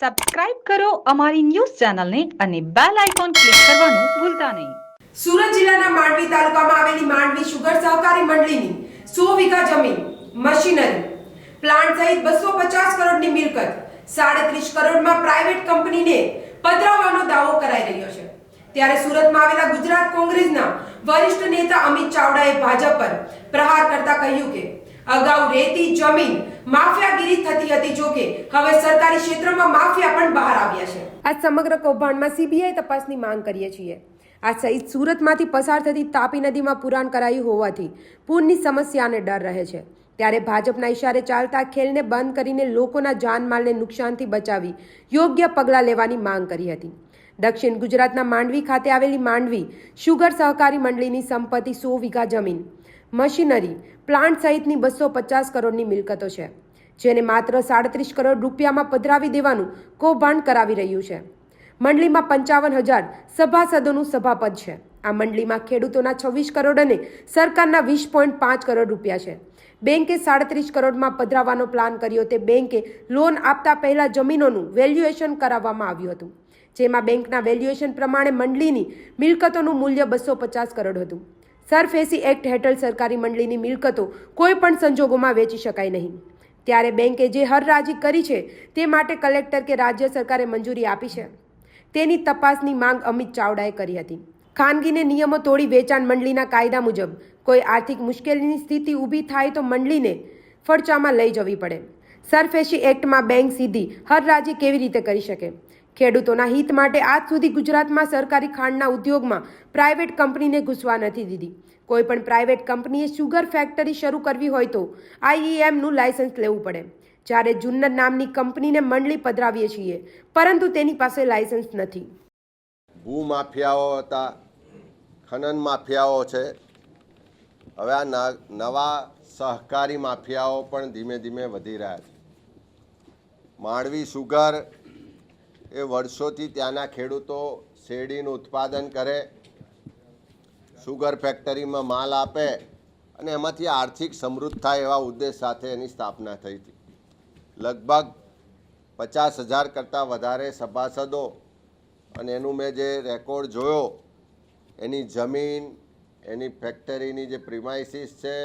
Subscribe કરો અમારી news ચેનલને અને બેલ આઇકોન ક્લિક કરવાનું ભૂલતા નહીં. સુરત જિલ્લાના માંડવી તાલુકામાં આવેલી માંડવી સુગર સહકારી મંડળીની સો વીઘા જમીન, મશીનરી, પ્લાન્ટ સહિત બસો પચાસ કરોડની મિલકત, સાડત્રીસ કરોડમાં પ્રાઇવેટ કંપનીને પધરાવવાનો દાવો કરાઈ રહ્યો છે. ત્યારે સુરતમાં આવેલા ગુજરાત કોંગ્રેસના વરિષ્ઠ નેતા અમિત ચાવડાએ ભાજપ પર પ્રહાર કરતા કહ્યું કે અગાઉ રેતી જમીન માફિયાગીરી થતી હતી. જોકે હવે સરકારી ક્ષેત્રમાં માફિયા પણ બહાર આવ્યા છે. આ સમગ્ર કૌભાંડમાં સીબીઆઈ તપાસની માંગ કરીએ છીએ. આ સહિત સુરતમાંથી પસાર થતી તાપી નદીમાં પુરાણ કરાયું હોવાથી પૂરની સમસ્યાને ડર રહે છે. ત્યારે ભાજપના ઇશારે ચાલતા ખેલને બંધ કરીને લોકોના જાનમાલને નુકસાનથી બચાવી યોગ્ય પગલાં લેવાની માંગ કરી હતી. દક્ષિણ ગુજરાતના માંડવી ખાતે આવેલી માંડવી શુગર સહકારી મંડળીની સંપત્તિ સો વીઘા જમીન મશીનરી પ્લાન્ટ સહિતની બસો પચાસ કરોડની મિલકતો છે, જેને માત્ર સાડત્રીસ કરોડ રૂપિયામાં પધરાવી દેવાનું કૌભાંડ કરાવી રહ્યું છે. મંડળીમાં પંચાવન હજાર સભાસદોનું સભાપદ છે. આ મંડળીમાં ખેડૂતોના છવ્વીસ કરોડ અને સરકારના વીસ પોઈન્ટ પાંચ કરોડ રૂપિયા છે. બેંકે સાડત્રીસ કરોડમાં પધરાવવાનો પ્લાન કર્યો તે બેંકે લોન આપતા પહેલાં જમીનોનું વેલ્યુએશન કરાવવામાં આવ્યું હતું, જેમાં બેંકના વેલ્યુએશન પ્રમાણે મંડળીની મિલકતોનું મૂલ્ય બસો પચાસ કરોડ હતું. સરફેસી એક્ટ હેઠળ સરકારી મંડળીની મિલકતો કોઈ પણ સંજોગોમાં વેચી શકાય નહીં. ત્યારે બેંકે જે હરરાજી કરી છે તે માટે કલેક્ટર કે રાજ્ય સરકારે મંજૂરી આપી છે. તેની તપાસની માંગ અમિત ચાવડાએ કરી હતી. ખાનગીને નિયમો તોડી વેચાણ મંડળીના કાયદા મુજબ કોઈ આર્થિક મુશ્કેલીની સ્થિતિ ઊભી થાય તો મંડળીને ફડચામાં લઈ જવી પડે. સરફેસી એક્ટમાં બેંક સીધી હરરાજી કેવી રીતે કરી શકે? ખેડૂતોના હિત માટે આજ સુધી ગુજરાતમાં સરકારી ખાંડના ઉદ્યોગમાં પ્રાઇવેટ કંપનીને ઘૂસવા નથી દીધી. કોઈપણ પ્રાઇવેટ કંપનીએ શુગર ફેક્ટરી શરૂ કરવી હોય તો આઈઈએમનું લાયસન્સ લેવું પડે. જ્યારે જુન્નર નામની કંપનીને મંડળી પધરાવીએ છીએ, પરંતુ તેની પાસે લાયસન્સ નથી. ભૂ માફિયાઓ હતા, ખનન માફિયાઓ છે. હવે આ નવા સહકારી માફિયાઓ પણ ધીમે ધીમે વધી રહ્યા છે. માંડવી સુગર એ વર્ષોથી ત્યાંના ખેડૂતો શેરડીનું ઉત્પાદન કરે, સુગર ફેક્ટરીમાં માલ આપે અને એમાંથી આર્થિક સમૃદ્ધ થાય એવા ઉદ્દેશ સાથે એની સ્થાપના થઈ હતી. લગભગ પચાસ હજાર કરતાં વધારે સભાસદો અને એનું મેં જે રેકોર્ડ જોયો, એની જમીન, એની ફેક્ટરીની જે પ્રિમાઇસીસ છે,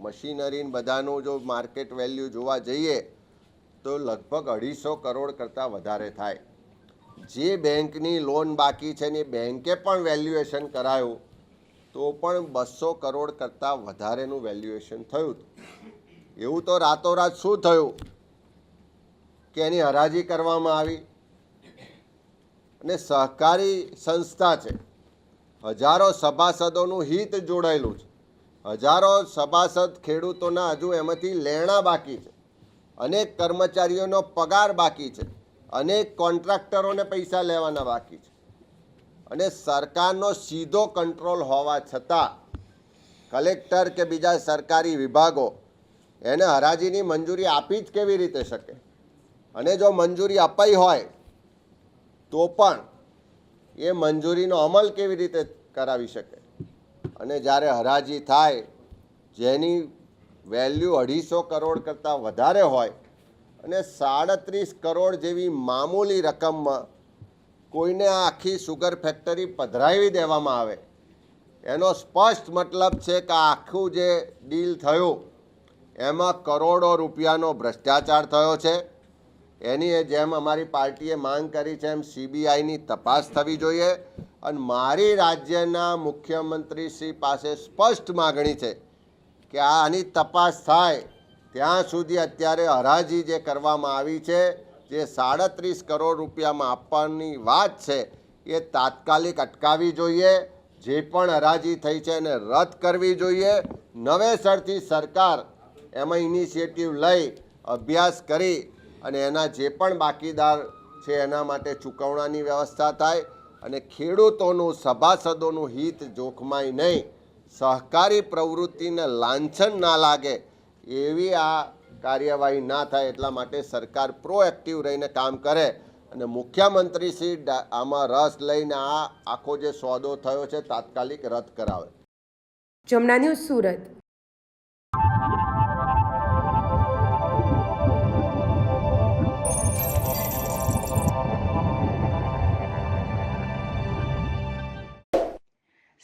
મશીનરી બધાનું જો માર્કેટ વેલ્યુ જોવા જઈએ, તો લગભગ અઢીસો કરોડ કરતાં વધારે થાય. જે બેંકની લોન બાકી છે ને બેંકે પણ વેલ્યુએશન કરાયું, તો પણ બસો કરોડ કરતાં વધારેનું વેલ્યુએશન થયું એવું તો રાતોરાત શું થયું? કે એની હરાજી કરવામાં આવી. અને સહકારી સંસ્થા છે. હજારો સભાસદોનું હિત જોડાયેલું છે. હજારો સભાસદ ખેડૂતોના હજુ એમાંથી લેણા બાકી છે. અનેક કર્મચારીઓનો પગાર બાકી છે. અનેક કોન્ટ્રાક્ટરોને પૈસા લેવાના બાકી છે. અને સરકારનો સીધો કંટ્રોલ હોવા છતાં, કલેક્ટર કે બીજા સરકારી વિભાગો એને હરાજીની મંજૂરી આપી જ કેવી રીતે શકે? અને જો મંજૂરી અપાઈ હોય, તો પણ એ મંજૂરીનો અમલ કેવી રીતે કરાવી શકે? અને જ્યારે હરાજી થાય, જેની વેલ્યુ અઢીસો કરોડ કરતાં વધારે હોય અને સાડત્રીસ કરોડ જેવી મામૂલી રકમમાં કોઈને આ આખી સુગર ફેક્ટરી પધરાવી દેવામાં આવે. એનો સ્પષ્ટ મતલબ છે કે આખું જે ડીલ થયું, એમાં કરોડો રૂપિયાનો ભ્રષ્ટાચાર થયો છે. એની જેમ અમારી પાર્ટીએ માંગ કરી છે એમ સીબીઆઈની તપાસ થવી જોઈએ. અને મારી રાજ્યના મુખ્યમંત્રી શ્રી પાસે સ્પષ્ટ માગણી છે કે આની તપાસ થાય ત્યાં સુધી અત્યારે હરાજી જે કરવામાં આવી છે, જે સાડત્રીસ કરોડ રૂપિયામાં આપવાની વાત છે, એ તાત્કાલિક અટકાવી જોઈએ, જે પણ હરાજી થઈ છે એને રદ કરવી જોઈએ. નવેસરથી સરકાર એમાં ઇનિશિયેટિવ લઈ અભ્યાસ કરી અને એના જે પણ બાકીદાર છે એના માટે ચૂકવણાની વ્યવસ્થા થાય અને ખેડૂતોનું, સભાસદોનું હિત જોખમાય નહીં. સહકારી પ્રવૃત્તિને લાંછન ના લાગે એવી આ કાર્યવાહી ના થાય એટલા માટે સરકાર પ્રોએક્ટિવ રહીને કામ કરે. અને મુખ્યમંત્રી શ્રી આમાં રસ લઈને આ આખો જે સોદો થયો છે, તાત્કાલિક રદ કરાવે. જમના ન્યૂઝ સુરત.